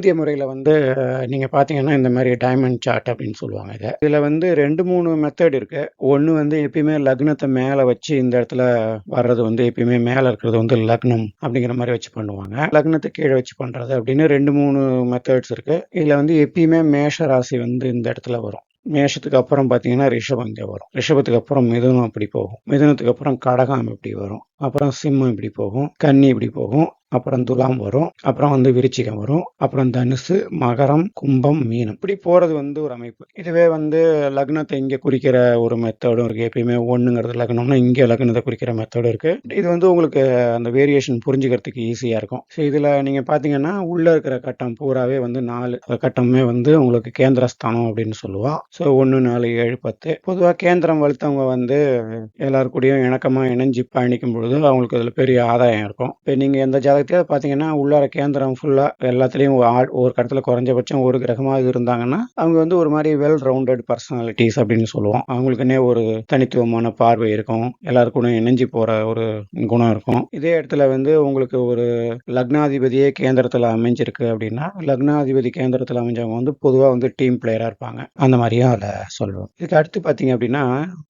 இந்திய முறையில் வந்து நீங்கள் பார்த்தீங்கன்னா இந்த மாதிரி டைமண்ட் சார்ட் அப்படின்னு சொல்லுவாங்க இதை. இதில் வந்து ரெண்டு மூணு மெத்தட் இருக்கு. ஒன்று வந்து எப்பயுமே லக்னத்தை மேலே வச்சு இந்த இடத்துல வர்றது வந்து எப்பயுமே மேலே இருக்கிறது வந்து லக்னம் அப்படிங்கிற மாதிரி வச்சு பண்ணுவாங்க. லக்னத்தை கீழே வச்சு பண்ணுறது அப்படின்னு ரெண்டு மூணு மெத்தட்ஸ் இருக்கு. இதில் வந்து எப்பயுமே மேஷ ராசி வந்து இந்த இடத்துல வரும். மேஷத்துக்கு அப்புறம் பார்த்தீங்கன்னா ரிஷபம் இங்கே வரும். ரிஷபத்துக்கு அப்புறம் மிதுனம் அப்படி போகும். மிதுனத்துக்கு அப்புறம் கடகம் இப்படி வரும். அப்புறம் சிம்மம் இப்படி போகும். கன்னி இப்படி போகும். அப்புறம் துலாம் வரும் அப்புறம் வந்து விருச்சிகம் வரும் அப்புறம் தனுசு மகரம் கும்பம் மீனம். இப்படி போறது வந்து ஒரு அமைப்பு. இதுவே வந்து லக்னத்தை இங்க குறிக்கிற ஒரு மெத்தடும் இருக்கு. எப்பயுமே ஒண்ணுங்கிறது லக்னம்னா இங்கே லக்னத்தை குறிக்கிற மெத்தடும் இருக்கு. இது வந்து உங்களுக்கு அந்த வேரியேஷன் புரிஞ்சுக்கிறதுக்கு ஈஸியா இருக்கும். ஸோ இதுல நீங்க பாத்தீங்கன்னா உள்ள இருக்கிற கட்டம் பூராவே வந்து நாலு கட்டமே வந்து உங்களுக்கு கேந்திரஸ்தானம் அப்படின்னு சொல்லுவோம் ஸோ ஒன்று நாலு ஏழு பத்து. பொதுவாக கேந்திரம் வலுத்தவங்க வந்து எல்லாரு கூடயும் இணக்கமா இணைஞ்சு பயணிக்கும் பொழுது அவங்களுக்கு அதுல பெரிய ஆதாயம் இருக்கும். இப்போ நீங்க எந்த ஜாதகத்தையாவது பார்த்தீங்கன்னா உள்ளார கேந்திரம் ஃபுல்லா எல்லாத்துலேயும் ஆள் ஒரு கடத்துல குறைஞ்சபட்சம் ஒரு கிரகமாக இருந்தாங்கன்னா அவங்க வந்து ஒரு மாதிரி வெல் ரவுண்டட் பர்சனாலிட்டிஸ் அப்படின்னு சொல்லுவோம். அவங்களுக்குன்னே ஒரு தனித்துவமான பார்வை இருக்கும். எல்லாருக்கும் இணைஞ்சு போகிற ஒரு குணம் இருக்கும். இதே இடத்துல வந்து உங்களுக்கு ஒரு லக்னாதிபதியே கேந்திரத்தில் அமைஞ்சிருக்கு அப்படின்னா லக்னாதிபதி கேந்திரத்தில் அமைஞ்சவங்க வந்து பொதுவாக வந்து டீம் பிளேயராக இருப்பாங்க. அந்த மாதிரியும் அதில் சொல்லுவோம். இதுக்கு அடுத்து பார்த்தீங்க அப்படின்னா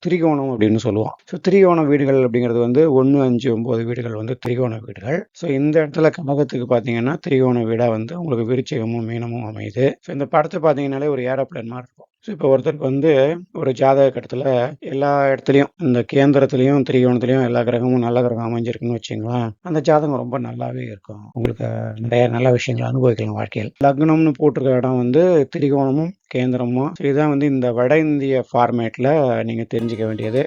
திரிகோணம் அப்படின்னு சொல்லுவோம். ஸோ திரிகோண வீடுகள் அப்படிங்கிறது வந்து ஒன்று அஞ்சு ஒம்பது வீடுகள் வந்து திரிகோண வீடுகள். ஸோ இந்த இடத்துல கனகத்துக்கு பார்த்தீங்கன்னா திரிகோண வீடாக வந்து உங்களுக்கு விருச்சிகமும் மீனமும் அமையுது. ஸோ இந்த படத்தை பார்த்தீங்கன்னாலே ஒரு ஏரோப்ளேன் மாதிரி இருக்கும். ஸோ இப்போ ஒருத்தருக்கு வந்து ஒரு ஜாதக கட்டத்தில் எல்லா இடத்துலையும் இந்த கேந்திரத்துலையும் திரிகோணத்துலையும் எல்லா கிரகமும் நல்ல கிரகம் அமைஞ்சிருக்குன்னு வச்சுங்களேன் அந்த ஜாதகம் ரொம்ப நல்லாவே இருக்கும். உங்களுக்கு நிறைய நல்ல விஷயங்களை அனுபவிக்கலாம் வாழ்க்கையில். லக்னம்னு போட்டிருக்க இடம் வந்து திரிகோணமும் கேந்திரமும். ஸோ இதுதான் வந்து இந்த வட இந்திய ஃபார்மேட்டில் நீங்கள் தெரிஞ்சுக்க வேண்டியது.